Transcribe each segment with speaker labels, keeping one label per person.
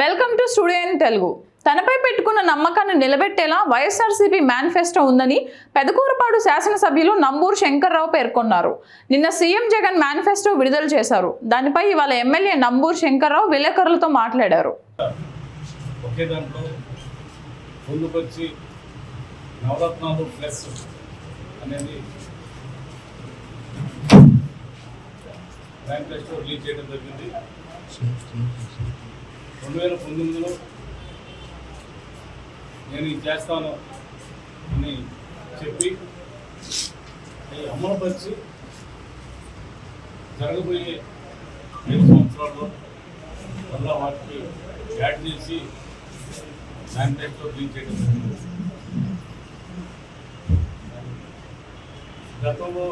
Speaker 1: Welcome to studio in Telugu తనపై పెట్టుకున్న నమ్మకాన్ని నిలబెట్టేలా వైఎస్ఆర్సీపీ మేనిఫెస్టో ఉందని పెదకూరుపాడు శాసనసభ్యులు నంబూరు శంకర్రావు పేర్కొన్నారు. నిన్న సీఎం జగన్ మేనిఫెస్టో విడుదల చేశారు. దానిపై ఇవాళ ఎమ్మెల్యే నంబూరు శంకర్రావు విలేకరులతో మాట్లాడారు.
Speaker 2: నవరత్నాలు ప్లస్ అనేది మేనిఫెస్టో రిలీజ్ చేయడం జరిగింది. రెండు వేల పంతొమ్మిదిలో నేను ఇది చేస్తాను అని చెప్పి ఈ అమలుపరిచి జరగబోయే ఐదు సంవత్సరాల్లో మళ్ళా వాటికి యాడ్ చేసి మేనిఫెస్టో క్లీన్ చేయడం జరిగింది. గతంలో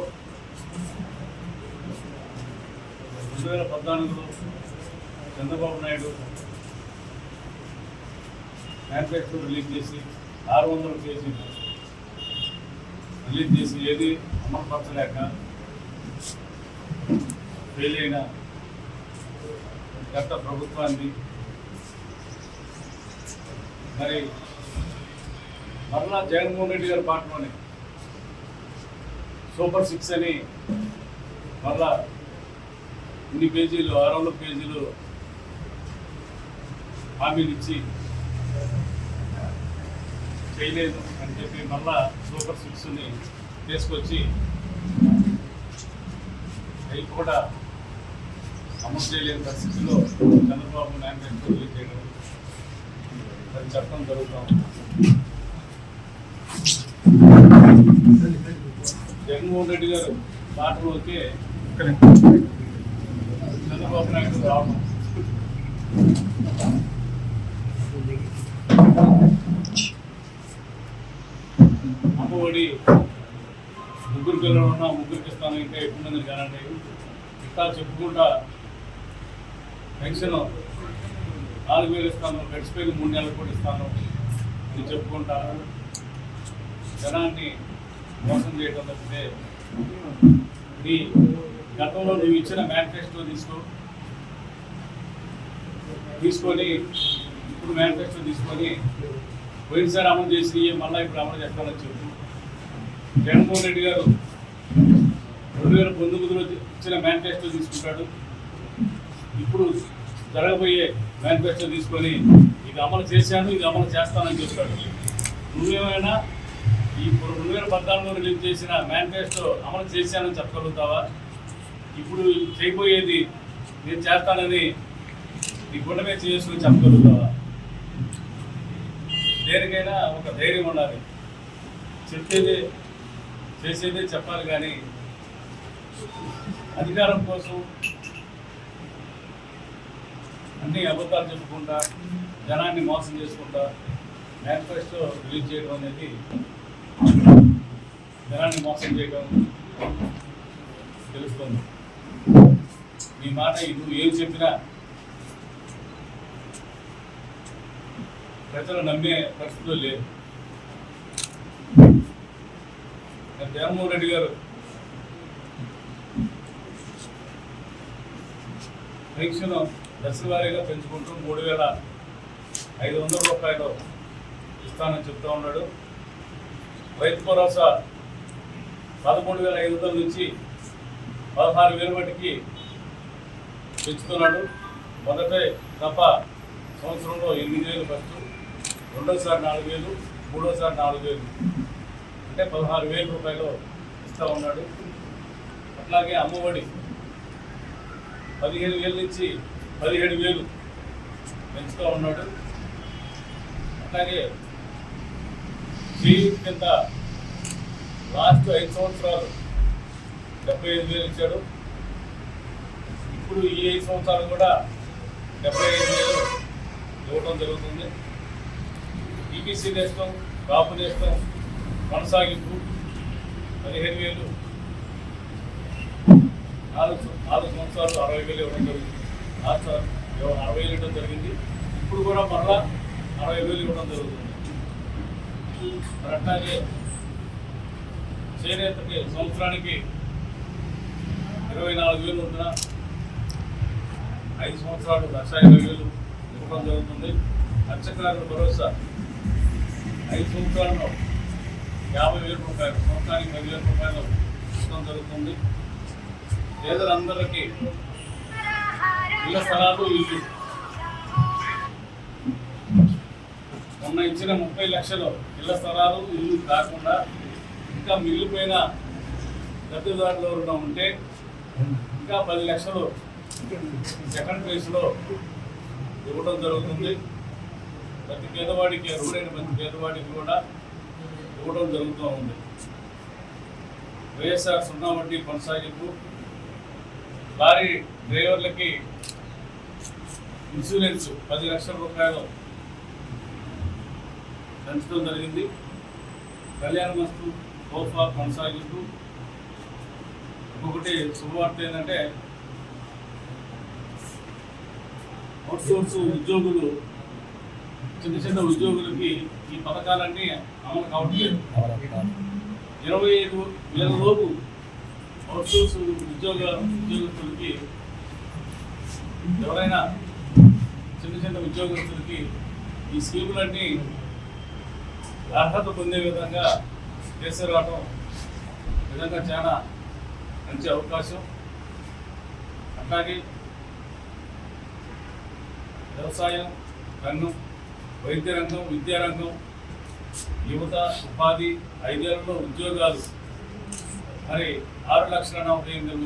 Speaker 2: రెండు వేల పద్నాలుగులో చంద్రబాబు నాయుడు మేనిఫెస్టో రిలీజ్ చేసి ఆరు వందల పేజీలు రిలీజ్ చేసి ఏది అమలుపరచలేక ఫెయిల్ అయిన గత ప్రభుత్వాన్ని మరి మరలా జగన్మోహన్ రెడ్డి గారి పాటలోనే సూపర్ సిక్స్ అని మరలా ఇన్ని పేజీలు ఆరు వందల పేజీలు హామీలు ఇచ్చి చేయలేదు అని చెప్పి మళ్ళా సూపర్ సిక్స్ని తీసుకొచ్చి అవి కూడా అమలు చేయలేని పరిస్థితిలో చంద్రబాబు నాయుడు రిలీజ్ చేయడం అది చట్టం జరుగుతూ జగన్మోహన్ రెడ్డి గారు పాటలోకి చంద్రబాబు నాయుడు రావడం. అమ్మఒడి ముగ్గురు పిల్లలు ఉన్నా ముగ్గురికి ఇస్తాను ఇంకా ఎక్కువ మంది కానండి. ఇంకా చెప్పుకుంటా పెన్షన్ నాలుగు వేలు ఇస్తాను గడిచిపోయి మూడు నెలలు కూడా ఇస్తాను అని చెప్పుకుంటా. జనాన్ని మోసం చేయడం తప్పితే నీ గతంలో నువ్వు ఇచ్చిన మేనిఫెస్టో తీసుకో. తీసుకొని ఇప్పుడు మేనిఫెస్టో తీసుకొని పోయినసారి అమలు చేసి మళ్ళీ ఇప్పుడు అమలు చేస్తానని చెప్పు. జగన్మోహన్ రెడ్డి గారు రెండు వేల పంతొమ్మిదిలో ఇచ్చిన మేనిఫెస్టో తీసుకుంటాడు. ఇప్పుడు జరగబోయే మేనిఫెస్టో తీసుకొని ఇది అమలు చేశాను ఇది అమలు చేస్తానని చెప్తాడు. నువ్వేమైనా ఈ రెండు వేల పద్నాలుగులో రిలీజ్ చేసిన మేనిఫెస్టో అమలు చేశానని చెప్పగలుగుతావా? ఇప్పుడు చేయబోయేది నేను చేస్తానని నీ గుండె చేసుకుని చెప్పగలుగుతావా? దేనికైనా ఒక ధైర్యం ఉండాలి. చెప్పేది చేసేదే చెప్పాలి కానీ అధికారం కోసం అన్ని అబద్ధాలు చెప్పుకుంటా జనాన్ని మోసం చేసుకుంటా మేనిఫెస్టో రిలీజ్ చేయడం అనేది జనాన్ని మోసం చేయడం తెలుస్తుంది. మీ మాట నువ్వు ఏం చెప్పినా ప్రజలు నమ్మే పరిస్థితులు లేవు. జగన్మోహన్ రెడ్డి గారు పరీక్షను దశల వారీగా పెంచుకుంటూ మూడు వేల ఐదు వందల రూపాయలు ఇస్తానని చెప్తా ఉన్నాడు. రైతు భరోసా పదమూడు వేల ఐదు వందల నుంచి పదహారు వేల మటుకి పెంచుతున్నాడు. మొదట తప్ప సంవత్సరంలో ఎనిమిది వేలు ఖర్చు రెండోసారి నాలుగు వేలు మూడోసారి నాలుగు వేలు అంటే పదహారు వేల రూపాయలు ఇస్తూ ఉన్నాడు. అట్లాగే అమ్మఒడి. పదిహేను వేల నుంచి పదిహేడు వేలు పెంచుతూ ఉన్నాడు. అట్లాగే చేయి కింద లాస్ట్ ఐదు సంవత్సరాలు డెబ్బై ఐదు వేలు ఇచ్చాడు. ఇప్పుడు ఈ ఐదు సంవత్సరాలు కూడా డెబ్బై ఐదు వేలు ఇవ్వడం జరుగుతుంది. ఈబీసీ నేస్తాం కాపు నేస్తాం కొనసాగింపు. పదిహేను వేలు. నాలుగు నాలుగు సంవత్సరాలు అరవై వేలు ఇవ్వడం జరిగింది. లాస్ట్ అరవై వేలు ఇవ్వడం జరిగింది. ఇప్పుడు కూడా మరలా అరవై వేలు ఇవ్వడం జరుగుతుంది. అట్లాగే చేనేతకి సంవత్సరానికి ఇరవై నాలుగు వేలు ఉన్న ఐదు సంవత్సరాలు లక్ష ఇరవై వేలు ఇవ్వడం జరుగుతుంది. మత్స్యకారుల భరోసా ఐదు సంవత్సరాల్లో యాభై వేల రూపాయలు సంవత్సరానికి పది వేల రూపాయలు ఇవ్వడం జరుగుతుంది. పేదలందరికీ ఇళ్ళ స్థలాలు ఇల్లు. మొన్న ఇచ్చిన ముప్పై లక్షలు ఇళ్ళ స్థలాలు ఇల్లు కాకుండా ఇంకా మిగిలిపోయిన లబ్ధిదారులు ఎవరైనా ఉంటే ఇంకా పది లక్షలు సెకండ్ ఫేజ్లో ఇవ్వడం జరుగుతుంది. ప్రతి పేదవాడికి అర్హుడైన ప్రతి పేదవాడికి కూడా ఇవ్వడం జరుగుతూ ఉంది. వైఎస్ఆర్ సున్నా వడ్డీ కొనసాగింపు లారీ డ్రైవర్లకి ఇన్సూరెన్స్ పది లక్షల రూపాయలు పెంచడం జరిగింది. కళ్యాణ మస్తు తోఫా కొనసాగిస్తూ ఇంకొకటి శుభవార్త ఏంటంటే అవుట్సోర్స్ ఉద్యోగులు చిన్న చిన్న ఉద్యోగులకి ఈ పథకాలన్నీ అమలు కావట్లేదు. ఇరవై ఐదు వేల లోపు అవుట్సోర్స్ ఉద్యోగ ఉద్యోగస్తులకి ఎవరైనా చిన్న చిన్న ఉద్యోగస్తులకి ఈ స్కీములన్నీ అర్హత పొందే విధంగా తీసుకురావడం నిజంగా చాలా మంచి అవకాశం. అట్లాగే వ్యవసాయం రంగం వైద్య రంగం విద్యారంగం యువత ఉపాధి ఐదేళ్ళలో ఉద్యోగాలు. మరి ఆరు లక్షల నలభై ఎనిమిది